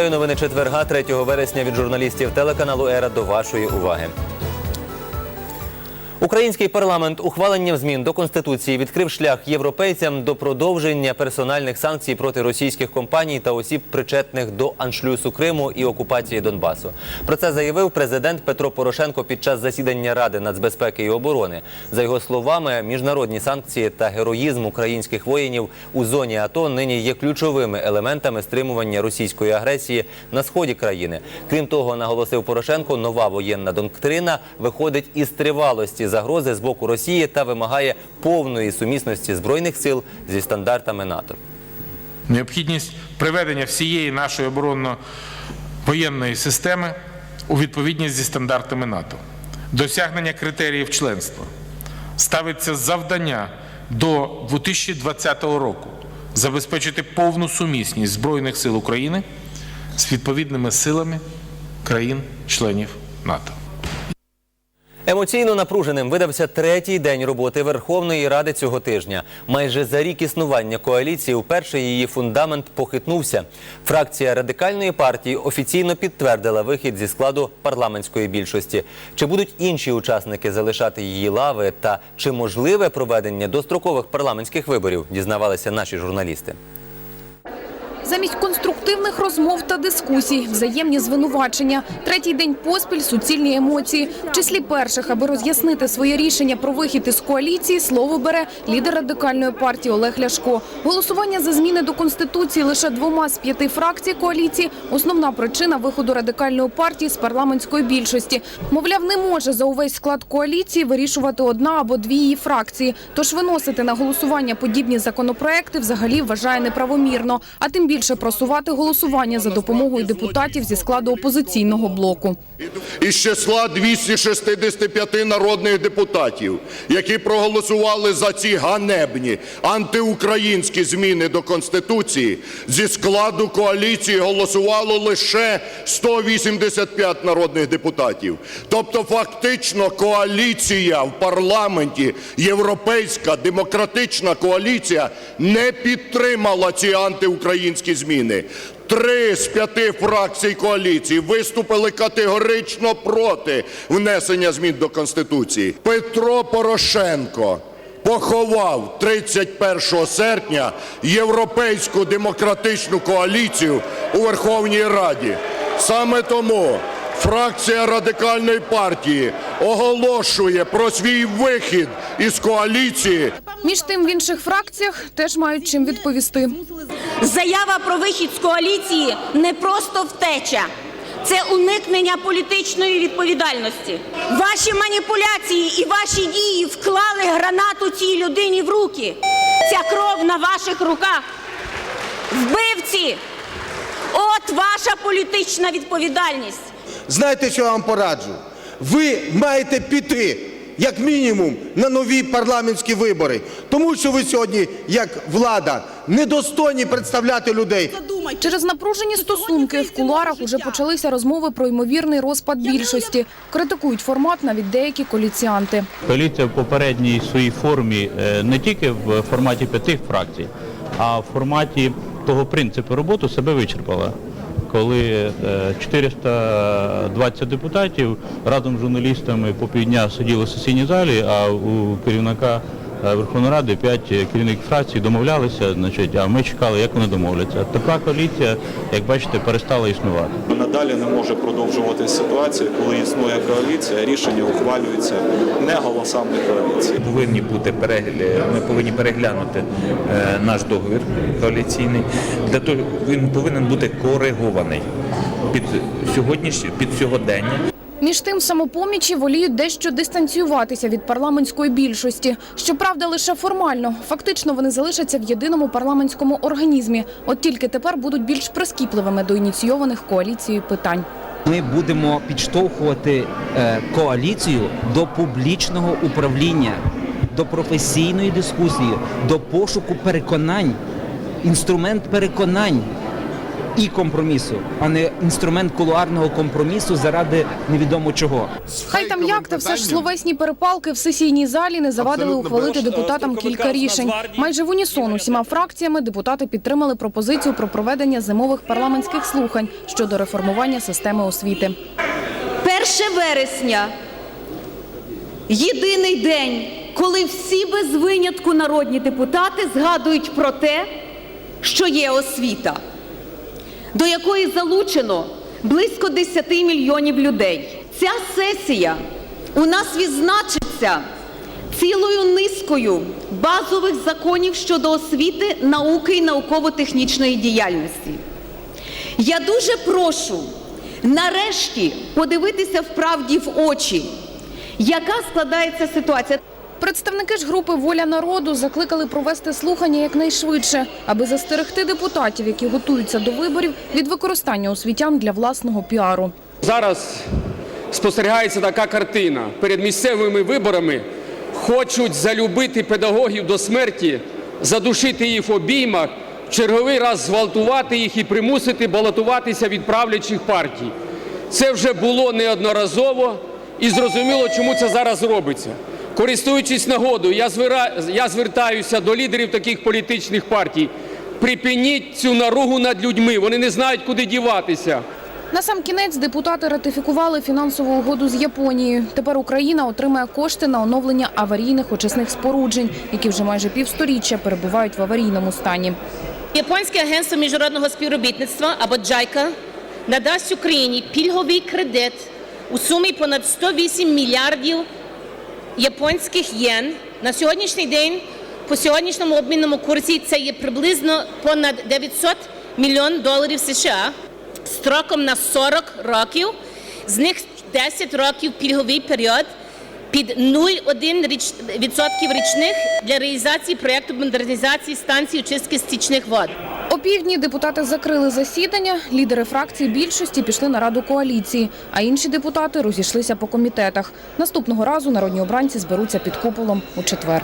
Вітаю новини четверга, 3 вересня від журналістів телеканалу Ера до вашої уваги. Український парламент ухваленням змін до конституції відкрив шлях європейцям до продовження персональних санкцій проти російських компаній та осіб, причетних до аншлюсу Криму і окупації Донбасу. Про це заявив президент Петро Порошенко під час засідання Ради нацбезпеки і оборони. За його словами, міжнародні санкції та героїзм українських воїнів у зоні АТО нині є ключовими елементами стримування російської агресії на сході країни. Крім того, наголосив Порошенко, нова воєнна доктрина виходить із тривалості загрози з боку Росії та вимагає повної сумісності збройних сил зі стандартами НАТО. Необхідність приведення всієї нашої оборонно-воєнної системи у відповідність зі стандартами НАТО, досягнення критеріїв членства, ставиться завдання до 2020 року забезпечити повну сумісність Збройних сил України з відповідними силами країн-членів НАТО. Емоційно напруженим видався третій день роботи Верховної Ради цього тижня. Майже за рік існування коаліції вперше її фундамент похитнувся. Фракція радикальної партії офіційно підтвердила вихід зі складу парламентської більшості. Чи будуть інші учасники залишати її лави та чи можливе проведення дострокових парламентських виборів? Дізнавалися наші журналісти. Замість конструктивних розмов та дискусій, взаємні звинувачення, третій день поспіль суцільні емоції. В числі перших, аби роз'яснити своє рішення про вихід із коаліції, слово бере лідер радикальної партії Олег Ляшко. Голосування за зміни до конституції лише двома з п'яти фракцій коаліції – основна причина виходу радикальної партії з парламентської більшості. Мовляв, не може за увесь склад коаліції вирішувати одна або дві її фракції. Тож виносити на голосування подібні законопроекти взагалі вважає неправомірно, а тим більше просувати голосування за допомогою депутатів зі складу опозиційного блоку. із числа 265 народних депутатів, які проголосували за ці ганебні антиукраїнські зміни до Конституції, зі складу коаліції голосувало лише 185 народних депутатів. Тобто фактично коаліція в парламенті, європейська демократична коаліція не підтримала ці антиукраїнські зміни. Три з п'яти фракцій коаліції виступили категорично проти внесення змін до Конституції. Петро Порошенко поховав 31 серпня Європейську демократичну коаліцію у Верховній Раді. Саме тому фракція радикальної партії оголошує про свій вихід із коаліції Між тим, в інших фракціях теж мають чим відповісти. Заява про вихід з коаліції не просто втеча. Це уникнення політичної відповідальності. Ваші маніпуляції і ваші дії вклали гранату цій людині в руки. Ця кров на ваших руках. Вбивці! От ваша політична відповідальність. Знаєте, що я вам пораджу? Ви маєте піти, як мінімум, на нові парламентські вибори, тому що ви сьогодні, як влада, недостойні представляти людей. Через напружені стосунки в куларах уже почалися розмови про ймовірний розпад більшості. Критикують формат навіть деякі коліціанти. Коаліція в попередній своїй формі е, не тільки в форматі п'яти фракцій, а в форматі того принципу роботи себе вичерпала. Коли е, 420 депутатів разом з журналістами по півдня сиділи в сесійній залі, а у керівника е, Верховної Ради п'ять керівників фракцій домовлялися, значить, а ми чекали, як вони домовляться. Така коаліція, як бачите, перестала існувати. Надалі не може продовжуватися ситуація, коли існує коаліція, рішення ухвалюються не голосами коаліції. повинні бути перегля... ми повинні переглянути е, наш договір коаліційний. Для того він повинен бути коригований під сьогоднішнє під сьогодення. Між тим, самопомічі воліють дещо дистанціюватися від парламентської більшості. Щоправда, лише формально. Фактично вони залишаться в єдиному парламентському організмі. От тільки тепер будуть більш прискіпливими до ініційованих коаліцією питань. Ми будемо підштовхувати е, коаліцію до публічного управління, до професійної дискусії, до пошуку переконань, інструмент переконань і компромісу, а не інструмент кулуарного компромісу заради невідомо чого. Хай там як, та все ж словесні перепалки в сесійній залі не завадили ухвалити депутатам кілька рішень. Майже в унісон усіма фракціями депутати підтримали пропозицію про проведення зимових парламентських слухань щодо реформування системи освіти. 1 вересня єдиний день, коли всі без винятку народні депутати згадують про те, що є освіта, до якої залучено близько 10 мільйонів людей. Ця сесія у нас відзначиться цілою низкою базових законів щодо освіти, науки і науково-технічної діяльності. Я дуже прошу нарешті подивитися вправді в очі, яка складається ситуація. Представники ж групи Воля народу закликали провести слухання якнайшвидше, аби застерегти депутатів, які готуються до виборів, від використання освітян для власного піару. Зараз спостерігається така картина. Перед місцевими виборами хочуть залюбити педагогів до смерті, задушити їх в обіймах, черговий раз зґвалтувати їх і примусити балотуватися від правлячих партій. Це вже було неодноразово і зрозуміло, чому це зараз робиться. Користуючись нагодою, я, звера- я звертаюся до лідерів таких політичних партій. Припиніть цю наругу над людьми, вони не знають, куди діватися. На сам кінець депутати ратифікували фінансову угоду з Японією. Тепер Україна отримає кошти на оновлення аварійних очисних споруджень, які вже майже півсторіччя перебувають в аварійному стані. Японське агентство міжнародного співробітництва або JICA надасть Україні пільговий кредит у сумі понад 108 мільярдів японських єн. На сьогоднішній день по сьогоднішньому обмінному курсі це є приблизно понад 900 мільйон доларів США строком на 40 років. З них 10 років пільговий період під 0,1% річ- відсотків річних для реалізації проєкту модернізації станції очистки стічних вод. О півдні депутати закрили засідання. Лідери фракцій більшості пішли на раду коаліції, а інші депутати розійшлися по комітетах. Наступного разу народні обранці зберуться під куполом у четвер.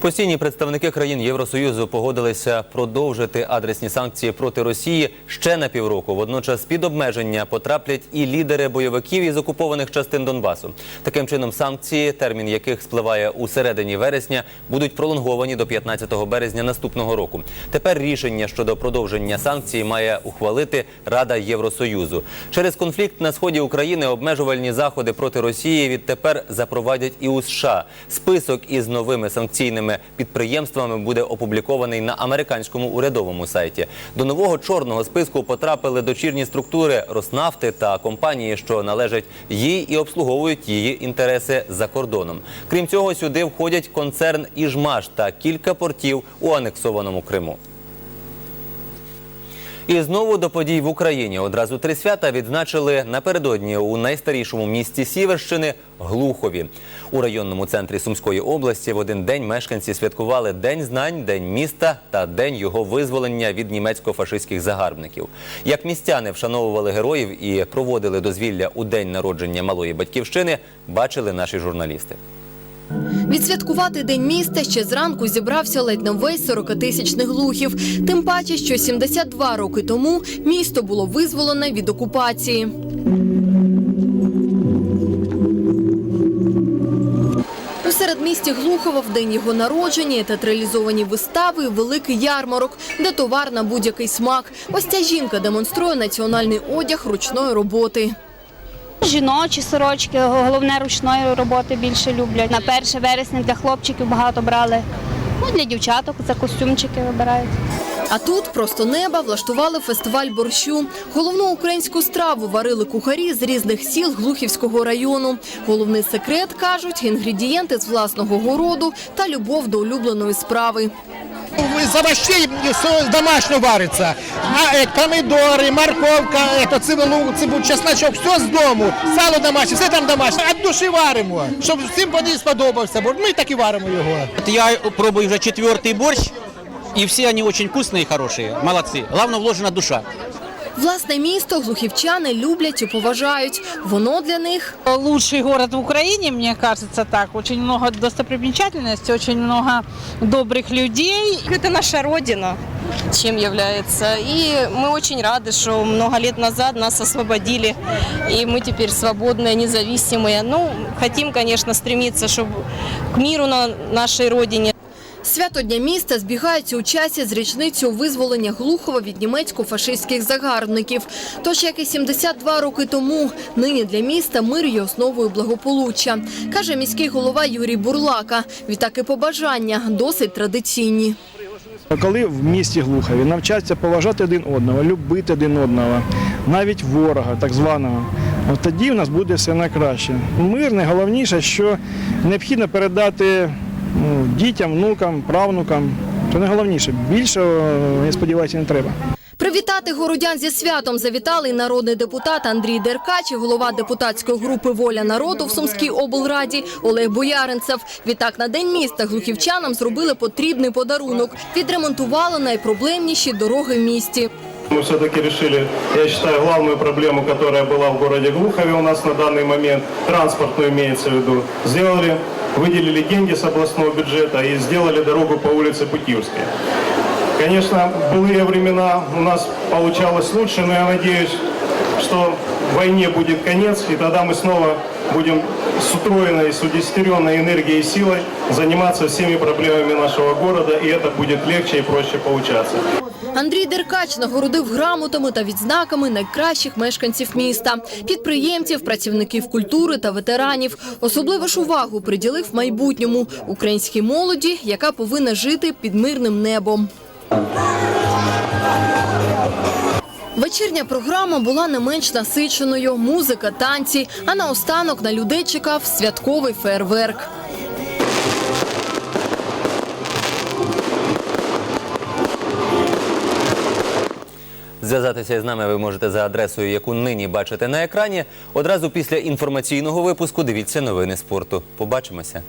Постійні представники країн Євросоюзу погодилися продовжити адресні санкції проти Росії ще на півроку. Водночас під обмеження потраплять і лідери бойовиків із окупованих частин Донбасу. Таким чином, санкції, термін яких спливає у середині вересня, будуть пролонговані до 15 березня наступного року. Тепер рішення щодо продовження санкцій має ухвалити Рада Євросоюзу. Через конфлікт на сході України обмежувальні заходи проти Росії відтепер запровадять і у США. Список із новими санкційними підприємствами буде опублікований на американському урядовому сайті. До нового чорного списку потрапили дочірні структури Роснафти та компанії, що належать їй і обслуговують її інтереси за кордоном. Крім цього, сюди входять концерн Іжмаш та кілька портів у анексованому Криму. І знову до подій в Україні. Одразу три свята відзначили напередодні у найстарішому місті Сіверщини Глухові. У районному центрі Сумської області в один день мешканці святкували День знань, День міста та День його визволення від німецько-фашистських загарбників. Як містяни вшановували героїв і проводили дозвілля у день народження малої батьківщини, бачили наші журналісти. Відсвяткувати День міста ще зранку зібрався ледь не весь 40-тисячний глухів. Тим паче, що 72 роки тому місто було визволене від окупації. У середмісті Глухова в день його народження театралізовані вистави, великий ярмарок, де товар на будь-який смак. Ось ця жінка демонструє національний одяг ручної роботи. Жіночі сорочки, головне ручної роботи більше люблять. На 1 вересня для хлопчиків багато брали. Ну, для дівчаток за костюмчики вибирають. А тут просто неба влаштували фестиваль борщу. Головну українську страву варили кухарі з різних сіл Глухівського району. Головний секрет кажуть інгредієнти з власного городу та любов до улюбленої справи З овощей все домашнє вариться. А, е, помідори, морковка, это, цибулу, цибуль, чесночок, все з дому. Сало домашнє, все там домашнє. Від душі варимо, щоб всім вони сподобався. Бо ми так і варимо його. Я пробую уже четвертый борщ, и все они очень вкусные и хорошие. Молодцы. Главное, вложена душа. Власне місто глухівчани люблять і поважають. Воно для них Лучший город в Украине, мне кажется, так. Очень много достопримечательностей, очень много добрых людей. Это наша родина, чем является. И мы очень рады, что много лет назад нас освободили, и мы теперь свободные, независимые. Ну, хотим, конечно, стремиться чтобы к миру на нашей родине. Свято Дня міста збігаються у часі з річницею визволення Глухова від німецько-фашистських загарбників. Тож, як і 72 роки тому, нині для міста мир є основою благополуччя, каже міський голова Юрій Бурлака. Відтак і побажання досить традиційні. Коли в місті Глухові навчаться поважати один одного, любити один одного, навіть ворога, так званого, тоді в нас буде все найкраще. Мир найголовніше, що необхідно передати дітям, внукам, правнукам. Це найголовніше. Більше, я сподіваюся, не треба. Привітати городян зі святом завітали й народний депутат Андрій Деркач і голова депутатської групи Воля народу в Сумській облраді Олег Бояринцев. Відтак на день міста глухівчанам зробили потрібний подарунок. Відремонтували найпроблемніші дороги в місті. Мы все-таки решили, я считаю, главную проблему, которая была в городе Глухове у нас на данный момент, транспортную имеется в виду, сделали, выделили деньги с областного бюджета и сделали дорогу по улице Путивской. Конечно, в былые времена у нас получалось лучше, но я надеюсь, что войне будет конец, и тогда мы снова будем с утроенной, с удестеренной энергией и силой заниматься всеми проблемами нашего города, и это будет легче и проще получаться. Андрій Деркач нагородив грамотами та відзнаками найкращих мешканців міста, підприємців, працівників культури та ветеранів. Особливу ж увагу приділив майбутньому українській молоді, яка повинна жити під мирним небом. Вечірня програма була не менш насиченою. Музика, танці, а наостанок на людей чекав святковий фейерверк. Зв'язатися з нами ви можете за адресою, яку нині бачите на екрані. Одразу після інформаційного випуску дивіться новини спорту. Побачимося.